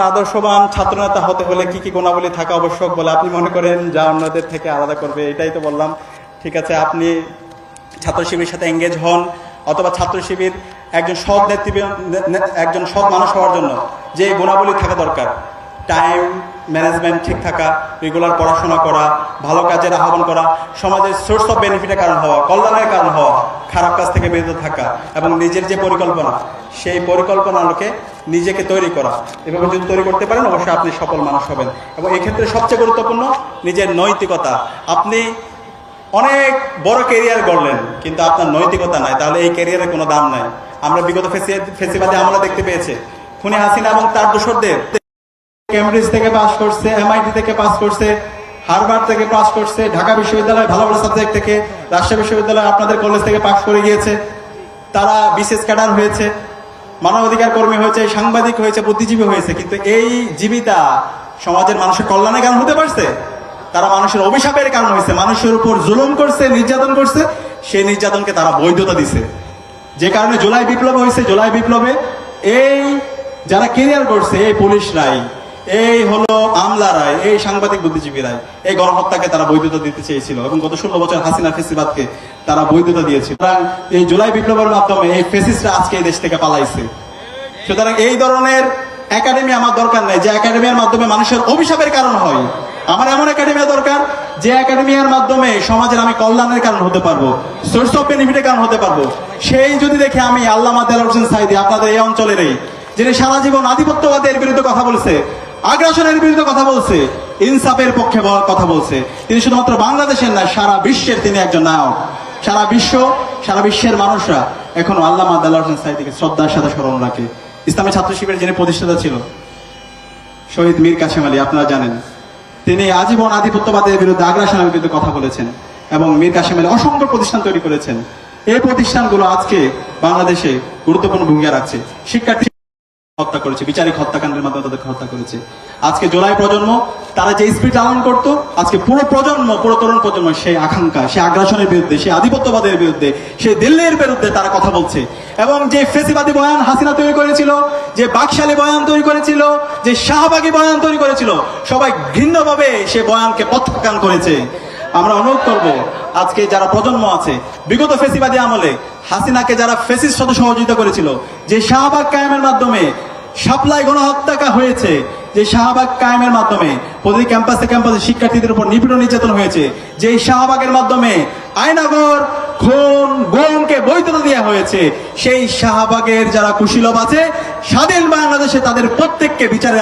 আদর্শবান ছাত্রনেতা হতে হলে কি কি গুণাবলী থাকা আবশ্যক বলে আপনি মনে করেন? যা অন্যদের থেকে আলাদা করবে, এটাই তো বললাম। ঠিক আছে, আপনি ছাত্র শিবিরের সাথে এঙ্গেজ হন, অথবা ছাত্র শিবির একজন সৎ নেতৃবৃন্দ একজন সৎ মানুষ হওয়ার জন্য যে গুণাবলী থাকা দরকার। টাইম ম্যানেজমেন্ট ঠিক থাকা রেগুলার পড়াশোনা করা, ভালো কাজের আহ্বান করা, সমাজের সোর্স অফ বেনিফিটের কারণ হওয়া, কল্যাণের কারণ হওয়া, খারাপ কাজ থেকে বিরত থাকা, এবং নিজের যে পরিকল্পনা, সেই পরিকল্পনা আলোকে নিজেকে তৈরি করা। এভাবে যদি তৈরি করতে পারেন, অবশ্যই আপনি সফল মানুষ হবেন। এবং এক্ষেত্রে সবচেয়ে গুরুত্বপূর্ণ নিজের নৈতিকতা। আপনি অনেক বড় ক্যারিয়ার গড়লেন, কিন্তু আপনার নৈতিকতা নাই। তাহলে এই ক্যারিয়ারের কোনো দাম নাই। আমরা বিগত ফেসি- ফেসিবাদে আমলা দেখতে পেয়েছে। খুনি হাসিনা এবং তার দোসরদের কেমব্রিজ থেকে পাস করছে এমআইটি থেকে পাস করছে, হারভার্ড থেকে পাস করছে, ঢাকা বিশ্ববিদ্যালয় ভালো ভালো সাবজেক্ট থেকে রাজশাহী বিশ্ববিদ্যালয় আপনাদের কলেজ থেকে পাস করে গিয়েছে। তারা বিশেষ ক্যাডার হয়েছে। মানবাধিকার কর্মী হয়েছে, সাংবাদিক হয়েছে, বুদ্ধিজীবী হয়েছে, কিন্তু এই জীবিতা সমাজের মানুষের কল্যাণের কারণ হতে পারছে? তারা মানুষের অভিশাপের কারণ হয়েছে, মানুষের উপর জুলুম করছে, নির্যাতন করছে, সেই নির্যাতনকে তারা বৈধতা দিছে। যে কারণে জুলাই বিপ্লব হয়েছে, জুলাই বিপ্লবে এই যারা কেরিয়ার করছে এই পুলিশরাই এই হলো আমলারাই এই সাংবাদিক বুদ্ধিজীবীরাই এই গণহত্যাকে তারা বৈধতা দিতে চেয়েছিল এবং গত ষোলো বছর হাসিনা ফেসিবাদকে তারা বৈধতা দিয়েছিল। এই জুলাই বিপ্লবের মাধ্যমে এই ফেসিসরা আজকে এই দেশ থেকে পালাইছে। সুতরাং এই ধরনের একাডেমি আমার দরকার নাই, যে একাডেমির মাধ্যমে মানুষের অভিশাপের কারণ হয়। আমার এমন একাডেমি দরকার, যে একাডেমিয়ার মাধ্যমে সমাজের আমি কল্যাণের কারণ হতে পারব সোর্স অফ বেনিফিটের কারণ হতে পারব। সেই যদি দেখে আমি আল্লাহ মাদাল হোসেন সাইদি, আপনাদের এই অঞ্চলেরই, যিনি সারা জীবন আধিপত্যবাদের বিরুদ্ধে কথা বলছে আগ্রাসনের বিরুদ্ধে কথা বলছে, ইনসাফের পক্ষে কথা বলছে। তিনি শুধুমাত্র বাংলাদেশের না, সারা বিশ্বের তিনি একজন নায়ক। সারা বিশ্ব, সারা বিশ্বের মানুষরা এখনও আল্লাহ মাদাল হোসেন সাইদিকে শ্রদ্ধার সাথে স্মরণ রাখে। ইসলামী ছাত্র শিবিরের যিনি প্রতিষ্ঠাতা ছিল, শহীদ মীর কাশেম আলী, আপনারা জানেন, তিনি আজীবন আধিপত্যবাদের বিরুদ্ধে আগ্রাসনের বিরুদ্ধে কথা বলেছেন এবং মীর কাশেম আলী অসংখ্য প্রতিষ্ঠান তৈরি করেছেন। এই প্রতিষ্ঠানগুলো আজকে বাংলাদেশে গুরুত্বপূর্ণ ভূমিকা রাখছে। শিক্ষার্থী হত্যা করেছে, বিচারিক হত্যাকাণ্ডের মাধ্যমে তাদেরকে হত্যা করেছে। আজকে জোলাই প্রজন্ম, তারা যে স্পিড লালন করত, আজকে পুরো প্রজন্ম, পুরো তরুণ প্রজন্ম সেই আকাঙ্ক্ষা, সেই আগ্রাসনের বিরুদ্ধে, সেই আধিপত্যবাদের বিরুদ্ধে, সেই দিল্লির বিরুদ্ধে তারা কথা বলছে। এবং যে ফেসিবাদী বয়ান হাসিনা তৈরি করেছিল, যে বাকশালী বয়ান তৈরি করেছিল, যে শাহবাগী বয়ান তৈরি করেছিল, সবাই ঘৃণ্যভাবে সে বয়ানকে প্রত্যাখ্যান করেছে। আমরা অনুরোধ করব, আজকে যারা প্রজন্ম আছে, বিগত ফেসিবাদী আমলে হাসিনাকে যারা ফেসিস সাথে সহযোগিতা করেছিল, যে শাহবাগ কায়েমের মাধ্যমে সাপ্লাই গণহত্যাকা হয়েছে, যে শাহবাগ কায়েমের মাধ্যমে প্রতিটি ক্যাম্পাসে ক্যাম্পাসে শিক্ষার্থীদের উপর নিপীড়ন নির্যাতন হয়েছে, যে শাহবাগের মাধ্যমে আয়নাগর, খুন, গমকে বৈধতা দেওয়া হয়েছে, সেই শাহবাগের যারা কুশীলভ আছে, স্বাধীন বাংলাদেশে তাদের প্রত্যেককে বিচারে